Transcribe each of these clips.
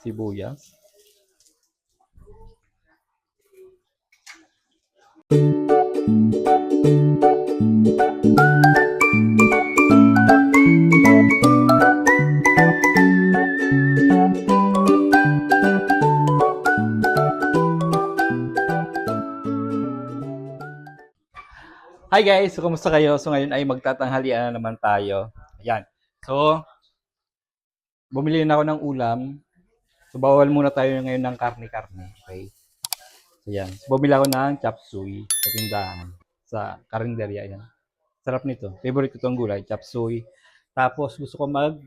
sibuyas. Hi guys! So, kumusta kayo? So, ngayon ay magtatanghalian na naman tayo. Ayan. So, bumili na ako ng ulam. So, bawal muna tayo ngayon ng karne-karne. Okay? So, yan. So, bumili ako ng chop suey sa tindahan. Sa karinderya. Ayan. Sarap nito. Favorite ko itong gulay, chop suey. Tapos, gusto ko mag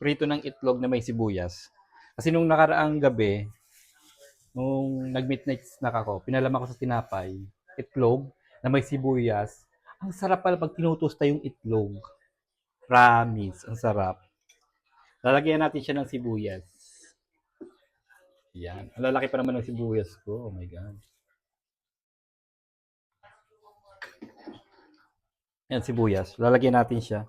prito ng itlog na may sibuyas. Kasi nung nakaraang gabi, nung nag-midnight snack ako, pinalaman ko sa tinapay, itlog na may sibuyas. Ang sarap pala pag tinutosta yung itlog. Promise, ang sarap. Lalagyan natin siya ng sibuyas. Yan. Ang lalaki pa naman ng sibuyas ko. Oh my God. Yan, sibuyas. Lalagyan natin siya.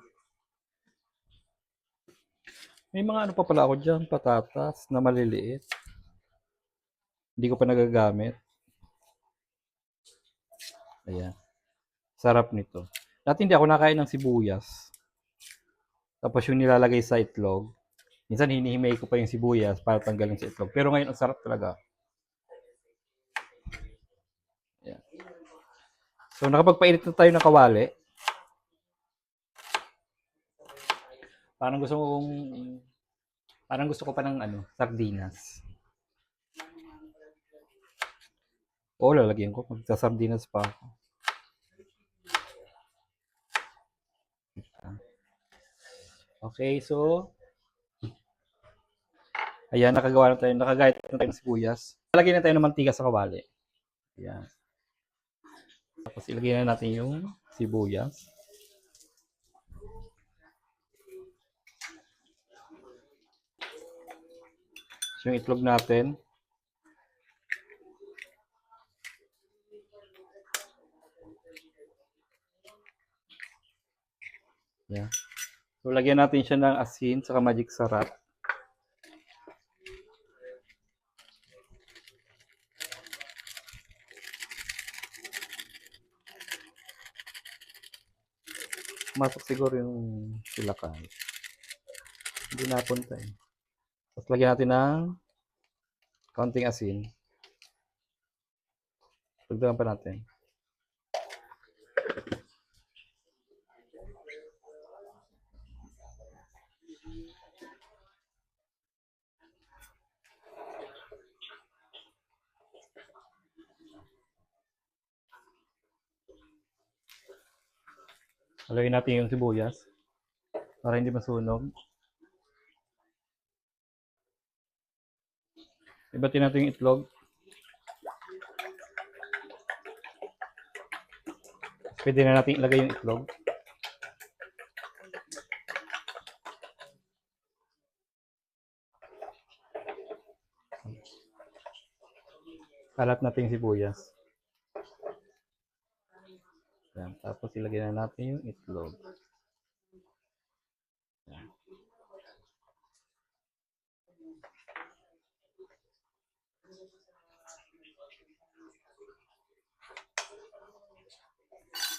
May mga ano pa pala ako dyan, patatas na maliliit. Hindi ko pa nagagamit. Ayan. Sarap nito. Dati hindi ako nakain ng sibuyas. Tapos yung nilalagay sa itlog. Minsan hinihimay ko pa yung sibuyas para tanggalin sa itlog. Pero ngayon ang sarap talaga. Ayan. So nakapagpainit na tayo ng kawali. Parang gusto kong parang gusto ko pa ng ano, sardinas. Oo, lalagyan ko. Magsasardinas pa ako. Okay, so Ayan, nakagawa na tayo. Nakagayat na tayo ng sibuyas. Lalagyan na tayo ng mantika sa kawali. Ayan. Tapos ilagay na natin yung sibuyas. So, yung itlog natin. Yeah. So, lagyan natin siya ng asin saka magic sarap. Masok siguro yung silakan. Hindi napunta eh. Tapos lagyan natin ng kaunting asin. Dagdagan pa natin. Lagyan natin yung sibuyas para hindi masunog. Ibatin natin yung itlog. Pwede na natin ilagay yung itlog. Kalat natin yung sibuyas. Yan. Tapos ilagay na natin yung itlog. Yan.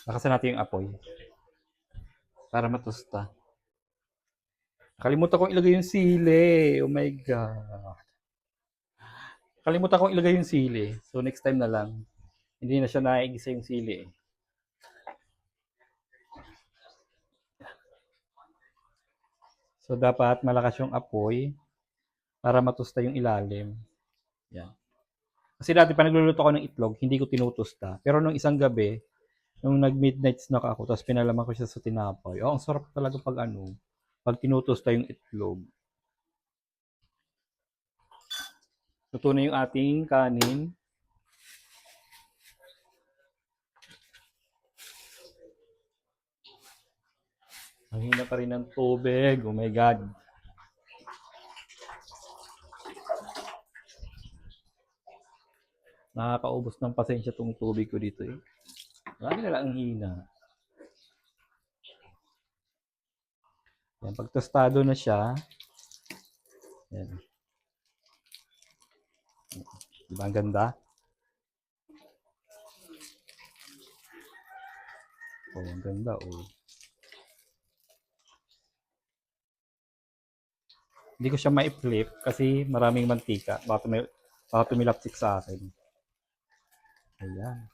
Lakasan natin yung apoy. Para matusta. Kalimutan kong ilagay yung sili. Oh my God. Kalimutan kong ilagay yung sili. So next time na lang. Hindi na siya naigisa yung sili eh. So, dapat malakas yung apoy para matusta yung ilalim. Yan. Kasi dati pa nagluluto ako ng itlog, hindi ko tinutusta. Pero nung isang gabi, nung nag-midnight snack ako, tapos pinalaman ko siya sa tinapay. Oh, ang sarap talaga pag ano, pag tinutusta yung itlog. Luto na yung ating kanin. Ang hina pa rin ng tubig. Oh my God. Nakakaubos ng pasensya tong tubig ko dito eh. Lagi na lang ang hina. Yan, pag tostado na siya, yan. Diba ang ganda? Oh, ang ganda oh. Hindi ko siya ma-flip kasi maraming mantika. Baka, tumi baka tumilapsik sa akin. Ayan.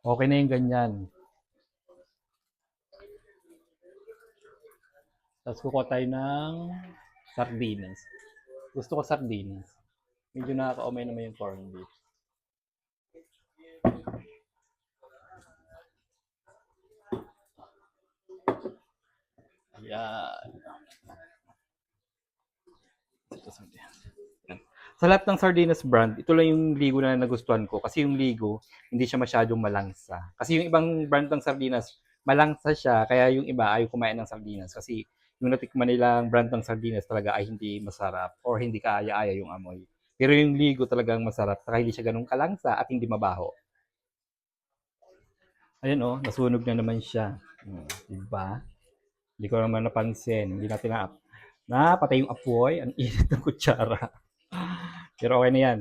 Okay na yung ganyan. Tapos kukuha tayo ng sardinas. Gusto ko sardinas. Medyo nakakaumay naman yung corned beef. Ayan. Ito. Yan. Sa lahat ng sardinas brand, ito lang yung ligo na nagustuhan ko. Kasi yung ligo, hindi siya masyadong malangsa. Kasi yung ibang brand ng sardinas, malangsa siya. Kaya yung iba ayaw kumain ng sardinas. Kasi yung natikman nilang brand ng sardinas talaga ay hindi masarap or hindi kaaya-aya yung amoy. Pero yung ligo talagang masarap. Saka hindi siya ganun kalangsa at hindi mabaho. Ayan oh, nasunog na naman siya. Hmm, diba? Hindi ko naman napansin. Hindi natin na Napatay yung apoy. Ang init ng kutsara. Pero okay na yan.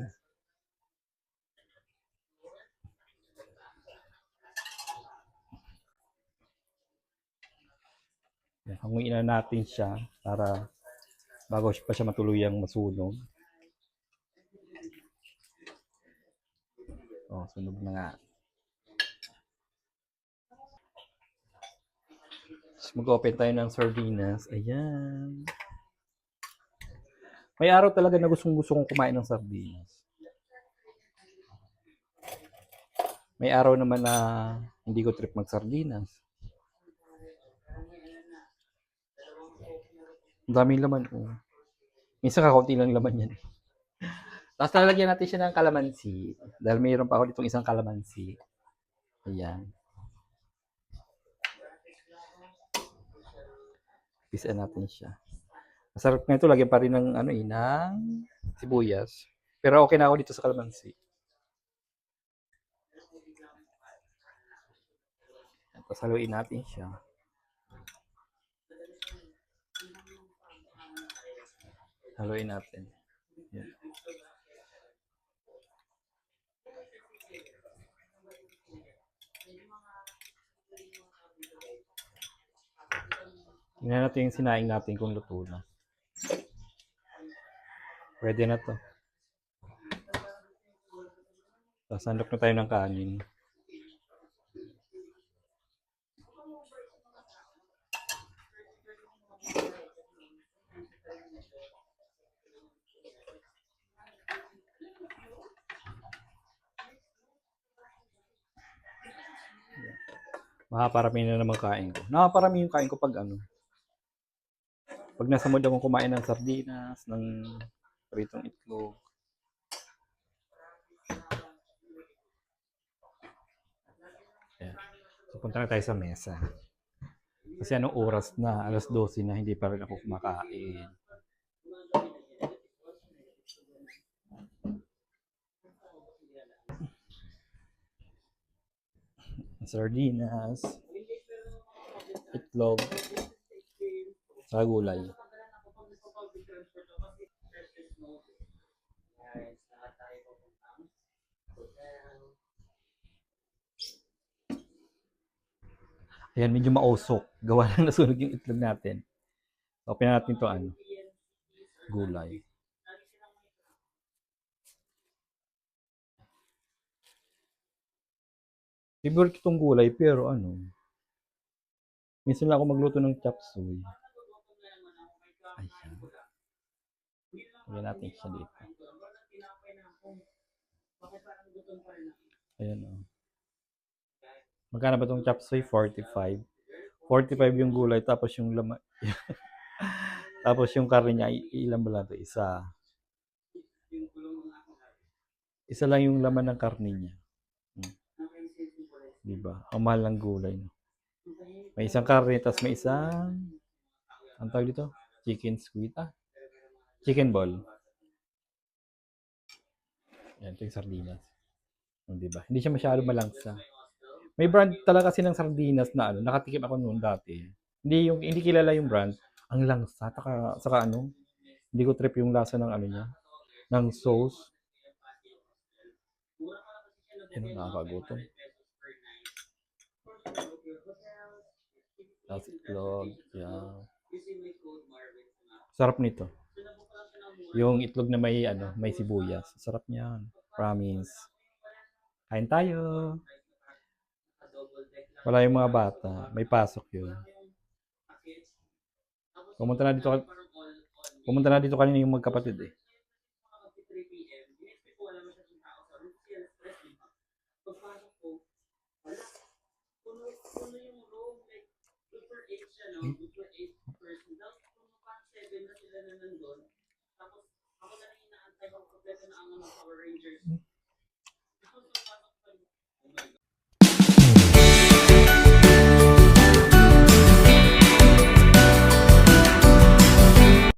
Yan, Hanguin na natin siya para bago pa siya matuluyang masunog. Oh, sunog na nga. Mag-open tayo ng sardinas. Ayan. May araw talaga na gustong gusto kong kumain ng sardinas. May araw naman na hindi ko trip mag-sardinas. Ang daming laman, oh. Minsan kakaunti lang laman yan. Tapos lalagyan natin siya ng kalamansi. Dahil mayroon pa ako ditong isang kalamansi. Ayan. Pisan natin siya. Masarap nga ito. Lagyan pa rin ng, ano, eh, ng sibuyas. Pero okay na ako dito sa kalamansi. Tapos haluin natin siya. Haluin natin. Yan. Tingnan natin yung sinaing natin kung luto na. Pwede na to. Tapos sandok na tayo ng kanin. Makaparami na naman kain ko. Nakaparami yung kain ko pag ano. Pag nasa mood akong kumain ng sardinas, ng pritong itlog. Ayan. So, punta na tayo sa mesa. Kasi anong oras na? Alas 12 na, hindi pa rin ako kumakain. Sardinas, itlog, sa gulay. Ayan, medyo mausok. Gawa lang nasunog yung itlog natin. Open natin to ano. Gulay. Favorite itong gulay, pero ano. Minsan lang ako magluto ng chop suey. Ayan. Lagyan natin siya dito. Ayan o. Oh. Magkano ba itong chop suey? 45. 45 yung gulay, tapos yung laman. tapos yung karne niya, ilan ba lang ito? Isa. Isa lang yung laman ng karne niya. Hmm. Diba? Ang mahal ng gulay. No? May isang karne, tapos may isang, ang tawag dito? Chicken squid. Ah, chicken ball. Yan, ito yung sardinas. Oh, diba? Hindi siya masyado malangsa. May brand talaga kasi ng sardinas na ano, nakatikim ako noon dati. Hindi yung hindi kilala yung brand. Ang langsa, taka, saka ano, hindi ko trip yung lasa ng ano niya. ng sauce. Yan nakakagutom. Tapos itlog. Yan. Sarap nito. Yung itlog na may ano, may sibuyas. Sarap niyan. Promise. Kain tayo. Wala yung mga bata. May pasok yun. Pumunta na dito Pumunta na dito kanina yung magkapatid eh. Tapos, ako na rin inaantay ko kompleto na ang mga Power Rangers.